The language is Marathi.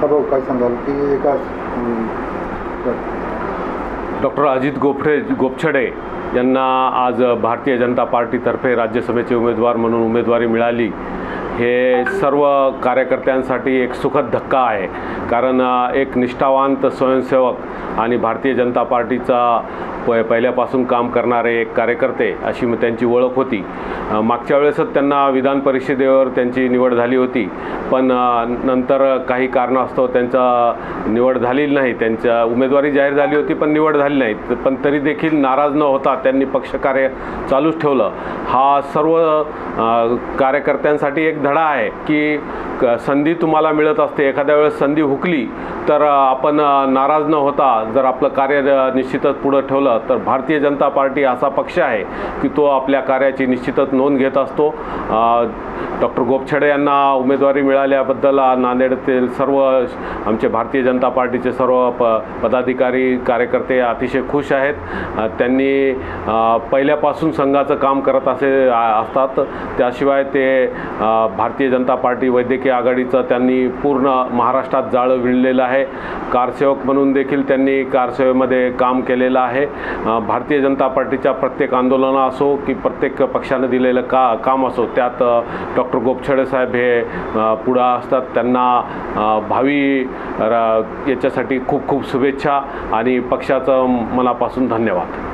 हा भाऊ काय सांगाल की एका डॉक्टर अजित गोफरे गोपछडे यांना आज भारतीय जनता पार्टीतर्फे राज्यसभेचे उमेदवार म्हणून उमेदवारी मिळाली. हे सर्व कार्यकर्त्यांसाठी एक सुखद धक्का आहे. कारण एक निष्ठावांत स्वयंसेवक आणि भारतीय जनता पार्टीचा प पहिल्यापासून काम करणारे एक कार्यकर्ते अशी मग त्यांची ओळख होती. मागच्या वेळेसच त्यांना विधान परिषदेवर त्यांची निवड झाली होती. पण नंतर काही कारणास्तव त्यांचा निवड झालेली नाही. त्यांच्या उमेदवारी जाहीर झाली होती पण निवड झाली नाही पण तरी देखील नाराज न होता त्यांनी पक्षकार्य चालूच ठेवलं. हा सर्व कार्यकर्त्यांसाठी एक धडा आहे की क- संधी तुम्हाला मिळत असते. एखाद्या वेळेस संधी हुकली तर आपण नाराज न होता जर आपलं कार्य निश्चितच पुढं ठेवलं तर भारतीय जनता पार्टी असा पक्ष आहे की तो आपल्या कार्याची निश्चितच नोंद घेत असतो. डॉक्टर गोपछडे यांना उमेदवारी मिळाल्याबद्दल नांदेडतील सर्व आमचे भारतीय जनता पार्टीचे सर्व प पदाधिकारी कार्यकर्ते अतिशय खुश आहेत. त्यांनी पहिल्यापासून संघाचं काम करत असे असतात. त्याशिवाय ते भारतीय जनता पार्टी वैद्यकीय आघाडीचं त्यांनी पूर्ण महाराष्ट्रात जाळं विणलेलं आहे. कारसेवक म्हणून देखील त्यांनी कारसेवेमध्ये काम केलेलं आहे. भारतीय जनता पार्टीच्या प्रत्येक आंदोलनं असो की प्रत्येक पक्षानं दिलेलं का काम असो त्यात डॉक्टर गोपछडे साहेब हे पुढं असतात. त्यांना भावी र- याच्यासाठी खूप खूप शुभेच्छा आणि पक्षाचं मनापासून धन्यवाद.